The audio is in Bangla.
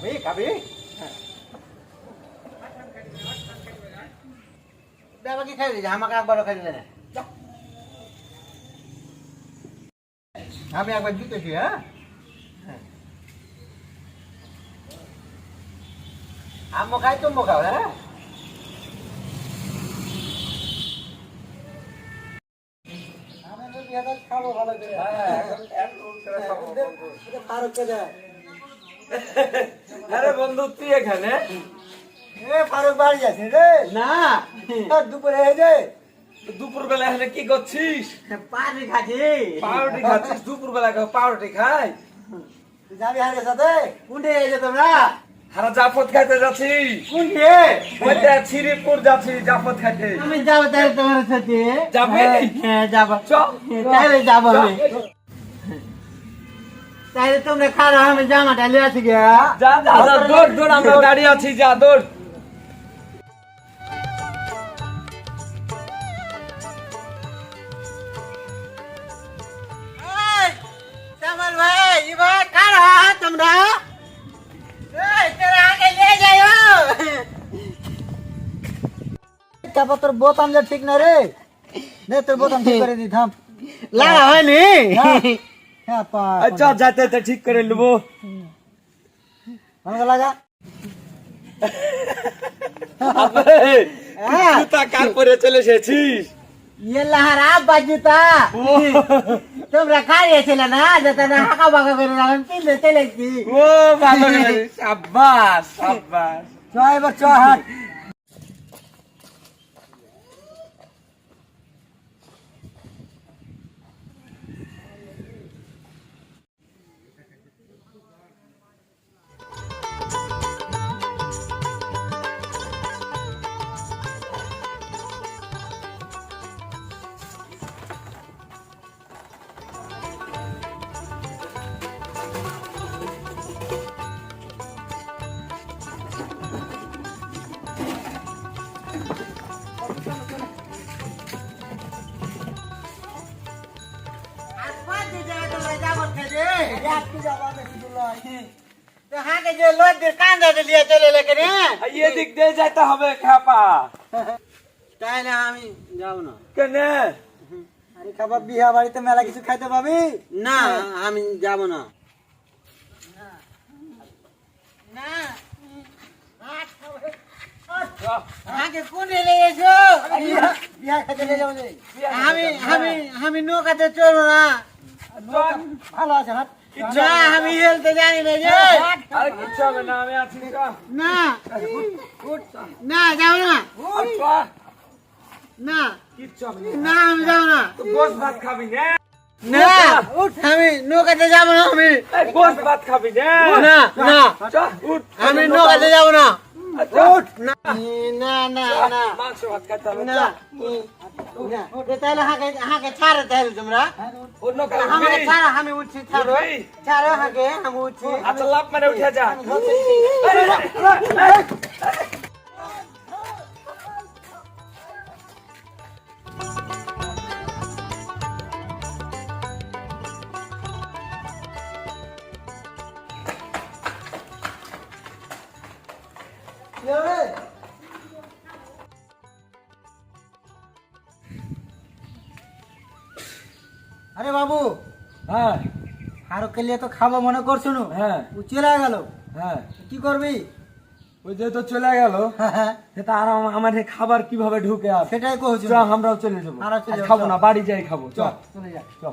খাবি খাবি বাবা কি খাই দিয়েছে আমাকে একবারও খাই দিলে না আমি একবার দিতেছি হ্যাঁ হ্যাঁ। খাই তুমি খাও হ্যাঁ খাব ভালো করে দে। আরে বন্ধু তুই এখানে? এ ফারুক বাড়ি যাচ্ছে রে। না। দুপুরে দুপুর বেলা এখানে কি করছিস? পানি খাচ্ছি। পাউরুটি খাচ্ছিস? দুপুর বেলা পাউরুটি খাই যাবি হারের সাথে? এই যে তোমরা। হারা জাফত খাইতে যাচ্ছি কোনটে ওইটা শ্রীপুর যাচ্ছি জাফত খাইতে। আমি যাব তাহলে তোমার সাথে। যাবে? হ্যাঁ, যাব। তাহলে যাব চ। আমি তাহলে তোমরা খারাপ আমি জামাটা লিয়ে আসি গিয়া যা যা যা দৌড় দৌড় আমরা দাঁড়িয়ে আছি যা দৌড় শ্যামল ভাই এবার খারা তোমরা এই, তোরা আগে নিয়ে যাও তারপর তোর বোতাম যা ঠিক না রে নে তোর বোতাম ঠিক করে দি থাম লাগা হয়নি হ্যাঁ পা আচ্ছা যাতে যাতে ঠিক করে নেবো আমাকে লাগা তুই জুতা কার পরে চলে এসেছিস ये लहरा बाजूता তোমরা খাইয়েছিলে না যাতে না হাঁকা বাঁকা করে রাখেন তিনটে চলেছি ও ভালো রে সাব্বাস সাব্বাস চ এবার চ হাট হাঁকে যে যাইতে হবে খাপা তাই না আমি যাব না কেনে? আরে খাবার বিয়া বাড়িতে মেলা কিছু খাইতে পাবি? না আমি যাব না না। আগে কোনে লেগেছো আমি আমি আমি নৌকাতে চলবো না। ভালো আছে হাত না আমি হেলতে জানি না যে। না। না যাব না। না। না না আমি যাব না। তো ভাত খাবি না না আমি নৌকাতে যাব না আমি। গোস ভাত খাবি না। না না। আমি নৌকাতে যাব না। না না। না না মাংস ভাত খাইতে হবে না না। না তাহলে হাঁকে হাঁকে ছাড়ো তাহলে তোমরা। অন্য আমাকে উঠবি? ছাড়ো আমি উঠছি ছাড়ো? ছাড়ো হাঁকে আমি উঠছি। আচ্ছা লাভ মানে উঠে যা। আরে বাবু। হ্যাঁ। আরও খেলিয়ে তো খাব মনে করছ না? হ্যাঁ। ও চলে গেল। হ্যাঁ। কি করবি? ওই যে তো চলে গেল। সেটা আর আম- আমার খাবার কীভাবে ঢুকে আর সেটাই কহছো। আমরাও চলে যাব। খাব না বাড়ি যাই খাব। চ চলে যা। চ